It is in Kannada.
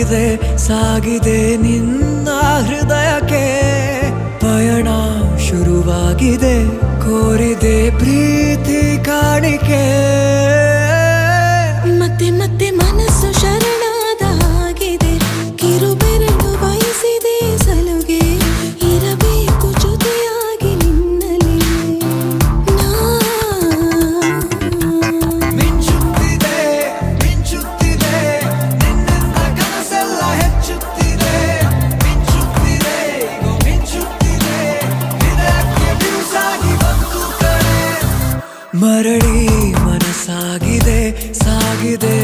ಸಾಗಿದೆ ಸಾಗಿದೆ ನಿನ್ನ ಹೃದಯಕ್ಕೆ. ಪಯಣ ಶುರುವಾಗಿದೆ ಕೋರಿದೆ ಪ್ರೀತಿ. ಮರಳಿ ಮನಸಾಗಿದೆ ಸಾಗಿದೆ.